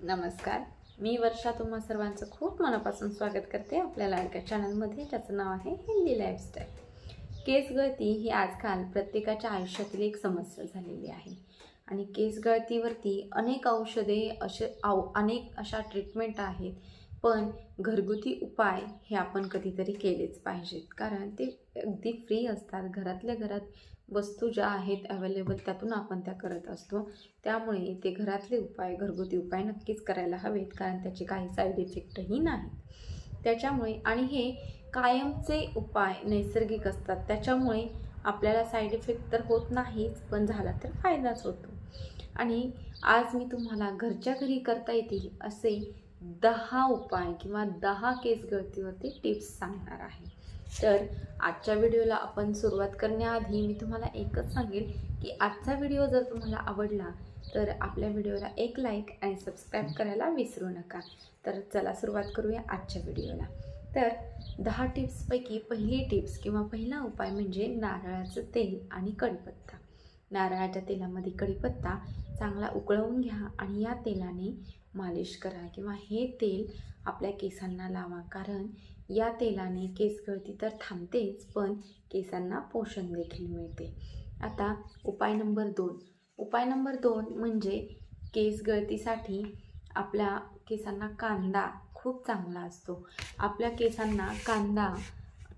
नमस्कार. मी वर्षा तुम्हा सर्वांचं खूप मनापासून स्वागत करते आपल्या लाडक्या चॅनलमध्ये ज्याचं नाव आहे हिंदी लाईफस्टाईल केस गळती ही आजकाल प्रत्येकाच्या आयुष्यातील एक समस्या झालेली आहे. आणि केस गळतीवरती अनेक औषधे असे आव अनेक अशा ट्रीटमेंट आहेत. पण घरगुती उपाय हे आपण कधीतरी केलेच पाहिजेत. कारण ते अगदी फ्री असतात. घरातल्या घरात वस्तू ज्या आहेत अवेलेबल त्यातून आपण त्या करत असतो. त्यामुळे ते घरातले उपाय घरगुती उपाय नक्कीच करायला हवेत कारण त्याचे काही साईड इफेक्टही नाहीत. त्याच्यामुळे आणि हे कायमचे उपाय नैसर्गिक असतात. त्याच्यामुळे आपल्याला साईड इफेक्ट तर होत नाहीच पण झाला तर फायदाच होतो. आणि आज मी तुम्हाला घरच्या घरी करता येतील असे दहा उपाय किंवा दहा केस गळतीवरती टिप्स सांगणार आहे. तर आजच्या व्हिडिओला आपण सुरुवात करण्याआधी मी तुम्हाला एकच सांगेन की आजचा व्हिडिओ जर तुम्हाला आवडला तर आपल्या व्हिडिओला एक लाईक आणि सबस्क्राईब करायला विसरू नका. तर चला सुरुवात करूया आजच्या व्हिडिओला तर दहा टिप्सपैकी पहिली टिप्स किंवा पहिला उपाय म्हणजे नारळाचं तेल आणि कढीपत्ता. नारळाच्या तेलामध्ये कढीपत्ता चांगला उकळवून घ्या आणि या तेलाने मालिश करा किंवा हे तेल आपल्या केसांना लावा. कारण या तेलाने केस गळती तर थांबतेच पण केसांना पोषण देखील मिळते. आता उपाय नंबर दोन. उपाय नंबर दोन म्हणजे केस गळतीसाठी आपल्या केसांना कांदा खूप चांगला असतो. आपल्या केसांना कांदा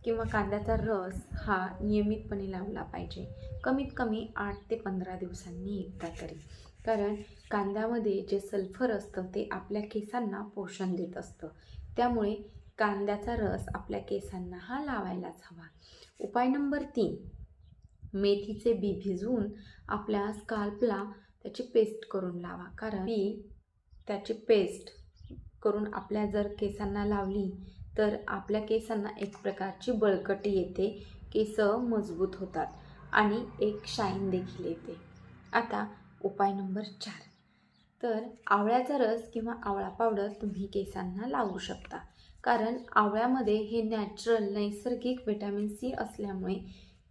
किंवा कांद्याचा रस हा नियमितपणे लावला पाहिजे. कमीत कमी आठ ते पंधरा दिवसांनी एकदा तरी. कारण कांद्यामध्ये जे सल्फर असतं ते आपल्या केसांना पोषण देत असतं. त्यामुळे कांद्याचा रस आपल्या केसांना हा लावायलाच हवा. उपाय नंबर तीन मेथीचे बी भिजवून आपल्या स्काल्पला त्याची पेस्ट करून लावा. कारण बी त्याची पेस्ट करून आपल्या जर केसांना लावली तर आपल्या केसांना एक प्रकारची बळकटी येते केस मजबूत होतात आणि एक शाईन देखील येते. आता उपाय नंबर चार तर आवळ्याचा रस किंवा आवळा पावडर तुम्ही केसांना लावू शकता. कारण आवळ्यामध्ये हे नॅचरल नैसर्गिक व्हिटॅमिन सी असल्यामुळे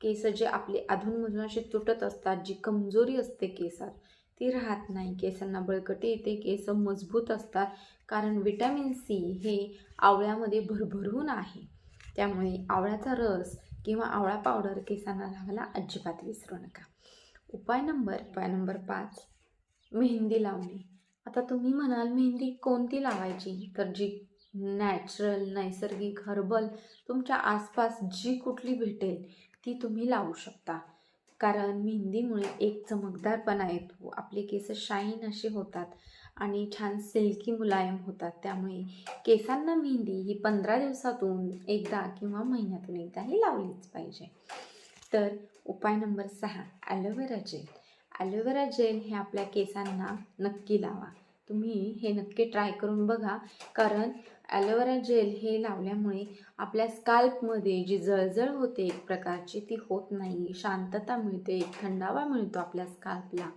केस जे आपले अधूनमधून असे तुटत असतात जी कमजोरी असते केसात ती राहत नाही. केसांना बळकटी येते केस मजबूत असतात. कारण विटॅमिन सी हे आवळ्यामध्ये भरभरून आहे. त्यामुळे आवळ्याचा रस किंवा आवळा पावडर केसांना लावायला अजिबात विसरू नका. उपाय नंबर उपाय नंबर पाच मेहंदी लावणे. आता तुम्ही म्हणाल मेहंदी कोणती लावायची? तर जी नॅचरल नैसर्गिक हर्बल तुमच्या आसपास जी कुठली भेटेल ती तुम्ही लावू शकता. कारण मेहंदीमुळे एक चमकदारपणा येतो. आपले केस शाईन असे होतात आणि छान सिल्की मुलायम होतात. त्यामुळे केसांना मेहंदी ही पंधरा दिवसातून एकदा किंवा महिन्यातून एकदाही लावलीच पाहिजे. तर उपाय नंबर सहा ॲलोवेरा जेल. ॲलोवेरा जेल हे आपल्या केसांना नक्की लावा. तुम्ही हे नक्की ट्राय करून बघा. कारण ॲलोवेरा जेल हे लावल्यामुळे आपल्या स्काल्पमध्ये जी जळजळ होते एक प्रकारची ती होत नाही. शांतता मिळते एक थंडावा मिळतो आपल्या स्काल्पला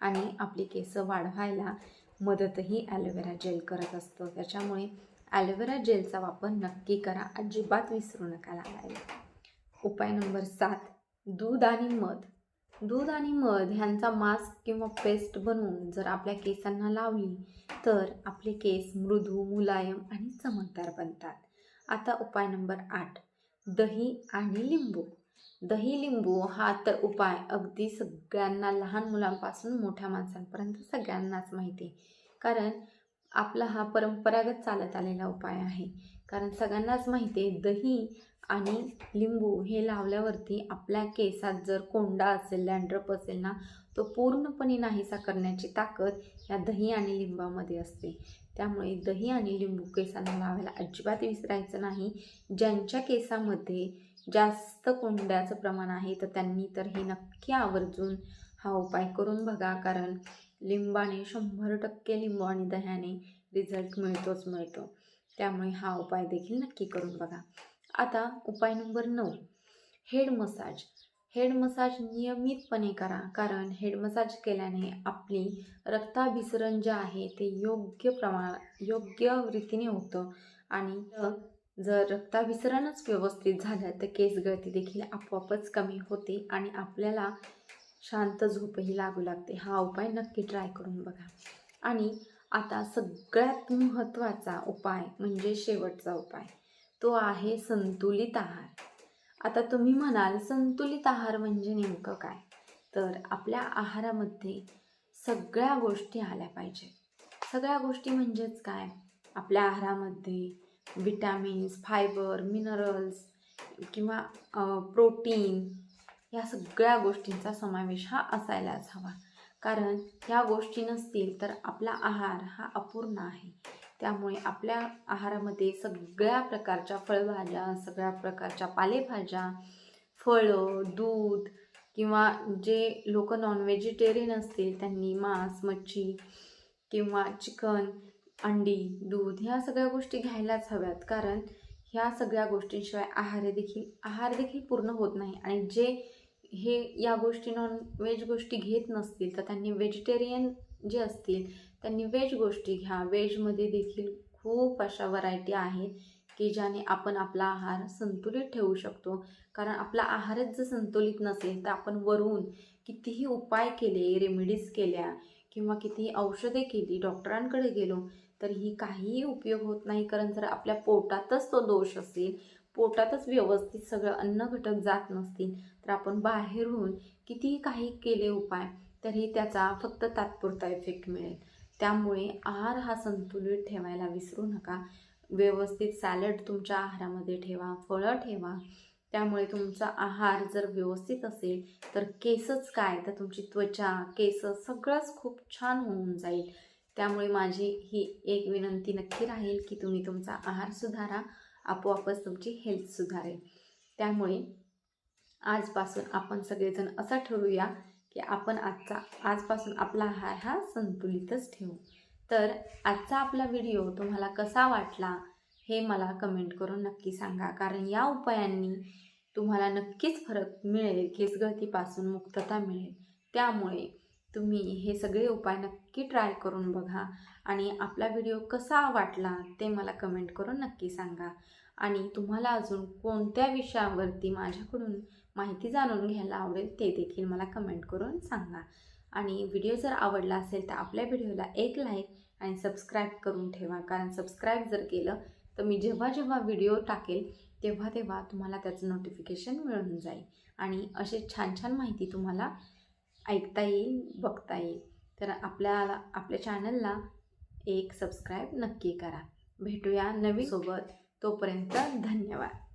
आणि आपली केसं वाढवायला मदतही ॲलोवेरा जेल करत असतं. त्याच्यामुळे ॲलोवेरा जेलचा वापर नक्की करा. अजिबात विसरू नका लागायला. उपाय नंबर सात दूध आणि मध. दूध आणि मध ह्यांचा मास्क किंवा पेस्ट बनवून जर आपल्या केसांना लावली तर आपले केस मृदू मुलायम आणि चमकदार बनतात. आता उपाय नंबर आठ दही आणि लिंबू. दही लिंबू हा तर उपाय अगदी सगळ्यांना लहान मुलांपासून मोठ्या माणसांपर्यंत सगळ्यांनाच माहिती आहे. कारण आपला हा परंपरागत चालत आलेला उपाय आहे. कारण सगळ्यांनाच माहिती आहे दही आणि लिंबू हे लावल्यावरती आपल्या केसात जर कोंडा असेल लँड्रप असेल ना तो पूर्णपणे नाहीसा करण्याची ताकद या दही आणि लिंबामध्ये असते. त्यामुळे दही आणि लिंबू केसांना लावायला अजिबात विसरायचं नाही. ज्यांच्या केसामध्ये जास्त कोंड्याचं प्रमाण आहे तर त्यांनी तर हे नक्की आवर्जून हा उपाय करून बघा कारण लिंबाने शंभर टक्के लिंबू आणि दह्याने रिझल्ट मिळतोच मिळतो. त्यामुळे हा उपाय देखील नक्की करून बघा. आता उपाय नंबर नऊ. Head massage. हेड मसाज नियमितपणे करा कारण हेड मसाज केल्याने आपली रक्ताभिसरण जे आहे ते योग्य प्रमाण योग्य रीतीने होतं. आणि जर रक्ताभिसरणच व्यवस्थित झालं तर केस गळती देखील आपोआपच कमी होते आणि आपल्याला शांत झोपही लागू लागते. हा उपाय नक्की ट्राय करून बघा. आणि आता सगळ्यात महत्त्वाचा उपाय म्हणजे शेवटचा उपाय. तो आहे संतुलित आहार. आता तुम्ही म्हणाल संतुलित आहार म्हणजे नेमकं काय? तर आपल्या आहारामध्ये सगळ्या गोष्टी आल्या पाहिजे. सगळ्या गोष्टी म्हणजेच काय? आपल्या आहारामध्ये विटॅमिन्स फायबर मिनरल्स किंवा प्रोटीन या सगळ्या गोष्टींचा समावेश हा असायलाच हवा. कारण ह्या गोष्टी नसतील तर आपला आहार हा अपूर्ण आहे. त्यामुळे आपल्या आहारामध्ये सगळ्या प्रकारच्या फळभाज्या सगळ्या प्रकारच्या पालेभाज्या फळं दूध किंवा जे लोक नॉन व्हेजिटेरियन असतील त्यांनी मांस मच्छी किंवा चिकन अंडी दूध ह्या सगळ्या गोष्टी घ्यायलाच हव्यात. कारण ह्या सगळ्या गोष्टींशिवाय आहार देखील आहार देखील पूर्ण होत नाही. आणि जे हे या गोष्टी नॉन व्हेज गोष्टी घेत नसतील तर त्यांनी व्हेजिटेरियन जे असतील त्यांनी व्हेज गोष्टी घ्या. व्हेजमध्ये देखील खूप अशा व्हरायटी आहेत की ज्याने आपण आपला आहार संतुलित ठेवू शकतो. कारण आपला आहारच जर संतुलित नसेल तर आपण वरून कितीही उपाय केले रेमेडीज केल्या किंवा कितीही औषधे केली डॉक्टरांकडे गेलो तरीही काहीही उपयोग होत नाही. कारण जर आपल्या पोटातच तो दोष असेल पोटातच व्यवस्थित सगळं अन्न घटक जात नसतील तर आपण बाहेरून कितीही काही केले उपाय तरी त्याचा फक्त तात्पुरता इफेक्ट मिळेल. त्यामुळे आहार हा संतुलित ठेवायला विसरू नका. व्यवस्थित सॅलड तुमच्या आहारामध्ये ठेवा फळं ठेवा. त्यामुळे तुमचा आहार जर व्यवस्थित असेल तर केसच काय? तर तुमची त्वचा केस सगळंच खूप छान होऊन जाईल. त्यामुळे माझी ही एक विनंती नक्की राहील की तुम्ही तुमचा आहार सुधारा आपोआपच तुमची हेल्थ सुधारेल. त्यामुळे आजपासून आपण सगळेजण असं ठरवूया की आपण आजचा आजपासून आपला आहार हा संतुलितच ठेवू. तर आजचा आपला व्हिडिओ तुम्हाला कसा वाटला हे मला कमेंट करून नक्की सांगा. कारण या उपायांनी तुम्हाला नक्कीच फरक मिळेल केसगळतीपासून मुक्तता मिळेल. त्यामुळे तुम्ही हे सगळे उपाय नक्की ट्राय करून बघा आणि आपला व्हिडिओ कसा वाटला ते मला कमेंट करून नक्की सांगा. आणि तुम्हाला अजून कोणत्या विषयावरती माझ्याकडून माहिती जाणून घ्यायला आवडेल ते देखील मला कमेंट करून सांगा. आणि व्हिडिओ जर आवडला असेल तर आपल्या व्हिडिओला एक लाईक आणि सबस्क्राईब करून ठेवा. कारण सबस्क्राईब जर केलं तर मी जेव्हा जेव्हा व्हिडिओ टाकेल तेव्हा तेव्हा तुम्हाला त्याचं नोटिफिकेशन मिळून जाईल. आणि असे छान छान माहिती तुम्हाला ऐकता येईल बघता येईल. तर आपल्याला आपल्या चॅनलला एक सबस्क्राईब नक्की करा. भेटूया नवीन सोबत. तोपर्यंत धन्यवाद.